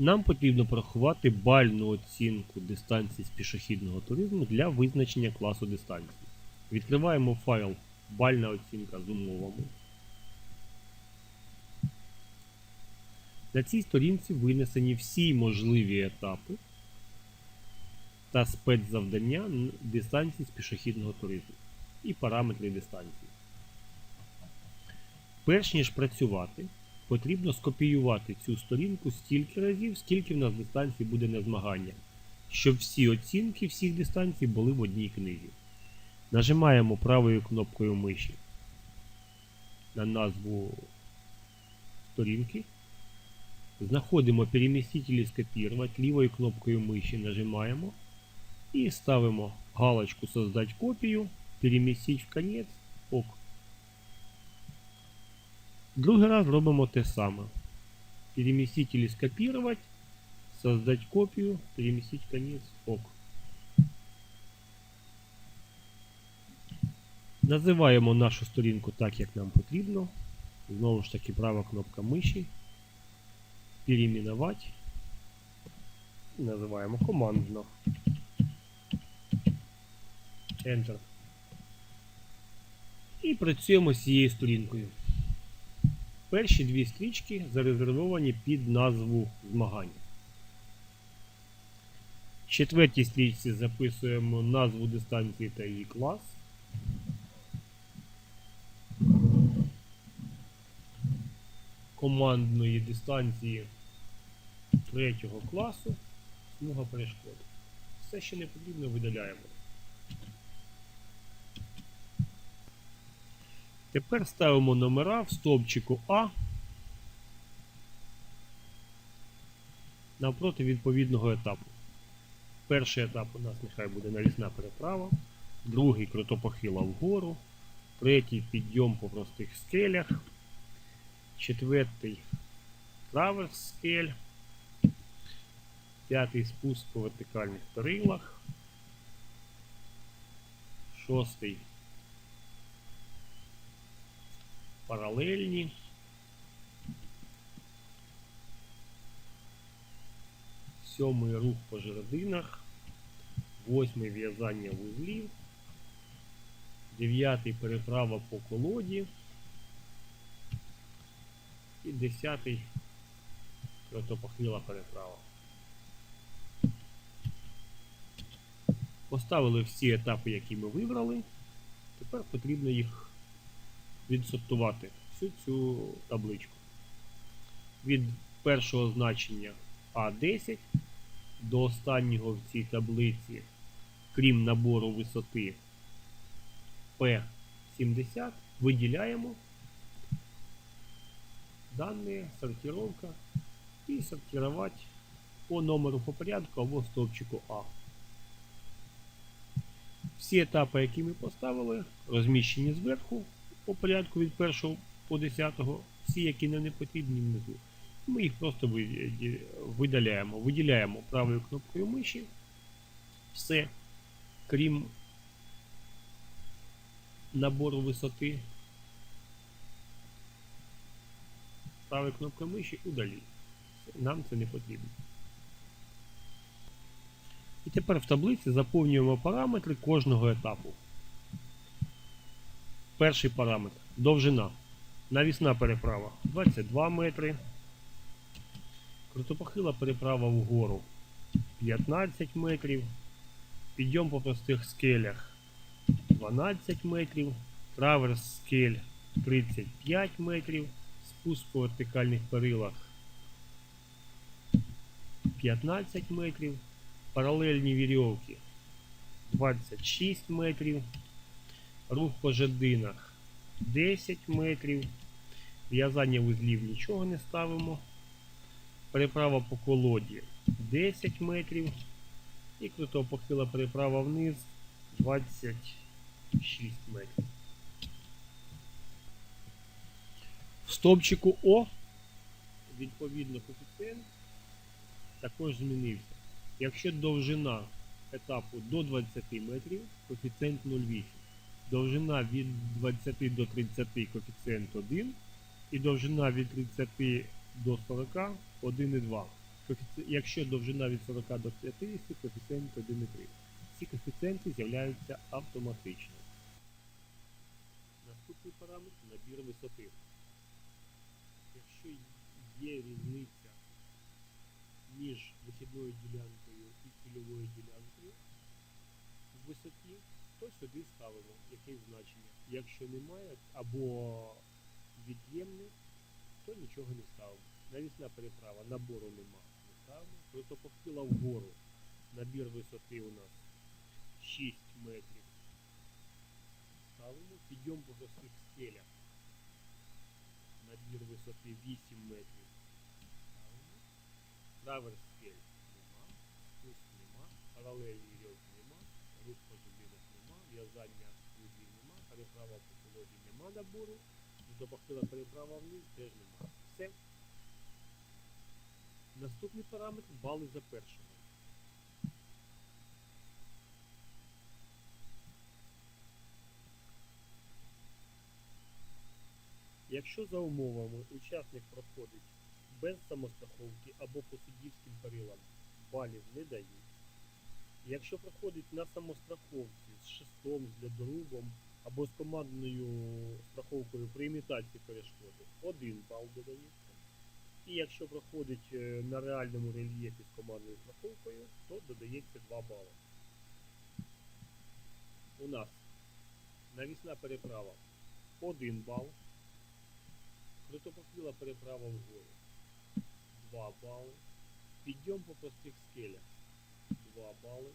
Нам потрібно порахувати бальну оцінку дистанції з пішохідного туризму для визначення класу дистанції. Відкриваємо файл Бальна оцінка з умовами. На цій сторінці винесені всі можливі етапи та спецзавдання дистанції з пішохідного туризму і параметри дистанції. Перш ніж працювати, потрібно скопіювати цю сторінку стільки разів, скільки в нас дистанцій буде на змагання, щоб всі оцінки всіх дистанцій були в одній книзі. Нажимаємо правою кнопкою миші на назву сторінки. Знаходимо переміститель і скопірувати, лівою кнопкою миші нажимаємо і ставимо галочку Создать копію, перемістити в конець, ок. Другий раз робимо те саме. Переместить или скопировать, создать копию, переместить конец, ок. Називаємо нашу сторінку так, як нам потрібно. Знову ж таки, права кнопка миші. Перейменувати. І називаємо командно. Enter. І працюємо з цією сторінкою. Перші дві стрічки зарезервовані під назву змагання. В четвертій стрічці записуємо назву дистанції та її клас. Командної дистанції третього класу смуга перешкод. Все, що не потрібно, видаляємо. Тепер ставимо номера в стовпчику А. Навпроти відповідного етапу. Перший етап у нас нехай буде навісна переправа, другий крутопохила вгору, третій підйом по простих скелях, четвертий траверс скель, п'ятий спуск по вертикальних перилах, шостий паралельні. Сьомий рух по жердинах, восьмий в'язання вузлів, дев'ятий переправа по колоді і десятий кротопохила переправа. Поставили всі етапи, які ми вибрали. Тепер потрібно їх відсортувати всю цю табличку. Від першого значення А10 до останнього в цій таблиці, крім набору висоти P70, виділяємо дані, сортировка і сортувати по номеру по порядку або стовпчику А. Всі етапи, які ми поставили, розміщені зверху по порядку від 1 по 10, всі, які нам не потрібні внизу. Ми їх просто видаляємо. Виділяємо правою кнопкою миші. Все, крім набору висоти. Правою кнопкою миші удаліть. Нам це не потрібно. І тепер в таблиці заповнюємо параметри кожного етапу. Перший параметр довжина. Навісна переправа 22 метри. Крутопохила переправа вгору 15 метрів. Підйом по простих скелях 12 метрів. Траверс скель 35 метрів. Спуск по вертикальних перилах 15 метрів. Паралельні вірьовки 26 метрів. Рух по жадинах 10 метрів. В'язання вузлів нічого не ставимо. Переправа по колоді 10 метрів. І крутопохила переправа вниз 26 метрів. В стовпчику О відповідно коефіцієнт також змінився. Якщо довжина етапу до 20 метрів, коефіцієнт 0,8. Довжина від 20 до 30 коефіцієнт 1. І довжина від 30 до 40 1,2. Якщо довжина від 40 до 50, коефіцієнт 1,3. Ці коефіцієнти з'являються автоматично. Наступний параметр набір висоти. Якщо є різниця між вихідною ділянкою і цільовою ділянкою в висоті, то сюди ставимо якесь значення. Якщо немає або від'ємне, то нічого не ставимо. Навісна переправа, набору нема. Не ставимо. Крутопохила вгору. Набір висоти у нас 6 метрів. Ставимо. Підйом по простих скелях. Набір висоти 8 метрів. Ставимо. Траверс скель нема. Спуск нема. Паралельні вірьовки нема. Рух по нема. В'язання вузлів нема. Переправа по колоді нема набору. Крутопохила переправа вниз теж нема. Все. Наступний параметр бали за першого. Якщо за умовами учасник проходить без самостраховки або по суддівським перилам, балів не дають. Якщо проходить на самостраховці з шестом, з льодорубом або з командною страховкою при імітації перешкоди, один бал додається. І якщо проходить е, на реальному рельєфі з командною страховкою, то додається 2 бали. У нас навісна переправа 1 бал. Крутопохила переправа вгору 2 бали. Підйом по простих скелях 2 бали.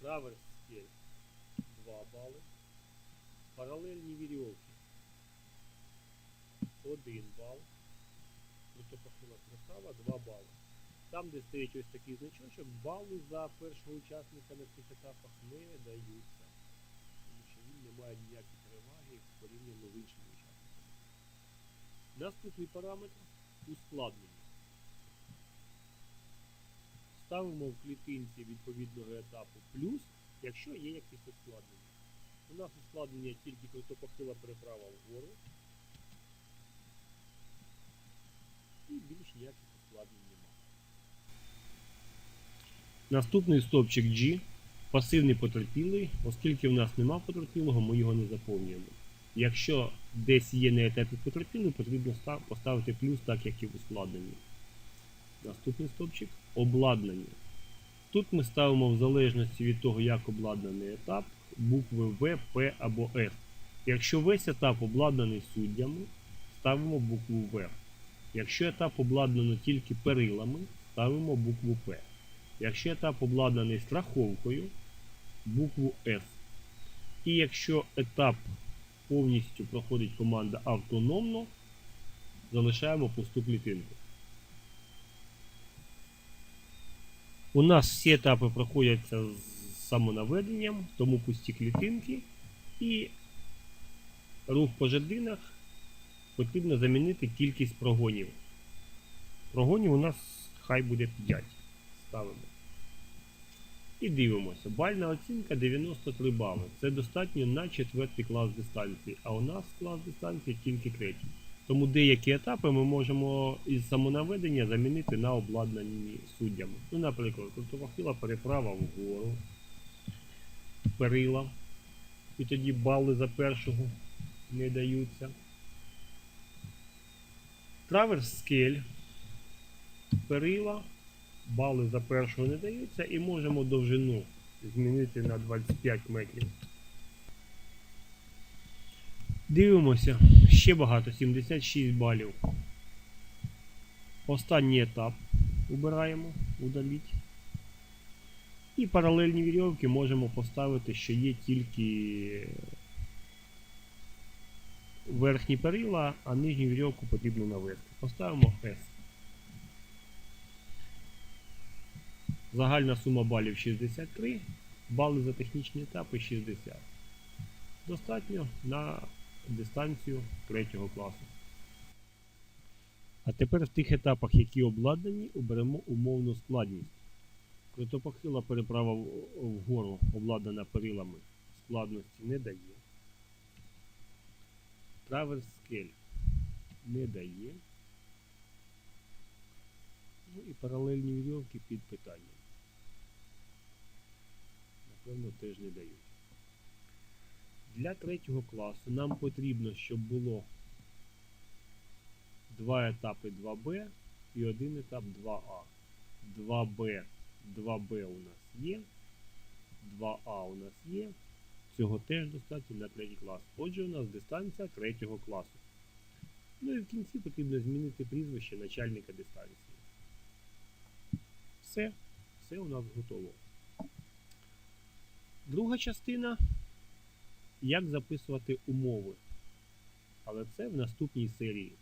Траверс скель 2 бали. Паралельні вірьовки 1 бал. Крутопохила переправа 2 бали. Там, де стоїть ось такий значочок, бали за першого учасника на цих етапах не даються. Тому що він не має ніякої переваги порівняно з іншими учасниками. Наступний параметр ускладнення. Ставимо в клітинці відповідного етапу плюс, якщо є якісь ускладнення. У нас ускладнення тільки крутопохила переправа вгору. І більш ніяких ускладнень немає. Наступний стовпчик G. Пасивний потерпілий, оскільки в нас нема потерпілого, ми його не заповнюємо. Якщо десь є на етапі потерпілий, потрібно поставити плюс, так як і в ускладненні. Наступний стовпчик обладнання. Тут ми ставимо в залежності від того, як обладнаний етап, букви В, П або С. Якщо весь етап обладнаний суддями, ставимо букву В. Якщо етап обладнано тільки перилами, ставимо букву П. Якщо етап обладнаний страховкою, букву С. І якщо етап повністю проходить команда автономно, залишаємо пусту клітинку. У нас всі етапи проходяться з самонаведенням, тому пусті клітинки. І рух по жердинах потрібно замінити кількість прогонів. Прогонів у нас хай буде 5. Ставимо. І дивимося. Бальна оцінка 93 бали. Це достатньо на четвертий клас дистанції, а у нас клас дистанції тільки третій. Тому деякі етапи ми можемо із самонаведення замінити на обладнані суддями. Ну, наприклад, крутовахила переправа вгору, перила. І тоді бали за першого не даються. Траверс скель, перила, бали за першого не даються і можемо довжину змінити на 25 метрів. Дивимося, ще багато, 76 балів. Останній етап убираємо, удаліть. І паралельні вірьовки можемо поставити, що є тільки верхні перила, а нижню вірьовку потрібно навести. Поставимо S. Загальна сума балів 63, бали за технічні етапи 60. Достатньо на дистанцію третього класу. А тепер в тих етапах, які обладнані, оберемо умовну складність. Крутопохила переправа вгору, обладнана перилами, складності не дає. Траверс скель. не дає. Ну і паралельні вірьовки під питанням. Напевно, теж не дають. Для третього класу нам потрібно, щоб було два етапи 2Б і один етап 2А. 2Б, 2Б у нас є, 2А у нас є. Цього теж достатньо на третій клас. Отже, у нас дистанція третього класу. Ну і в кінці потрібно змінити прізвище начальника дистанції. Все, все у нас готово. Друга частина як записувати умови. Але це в наступній серії.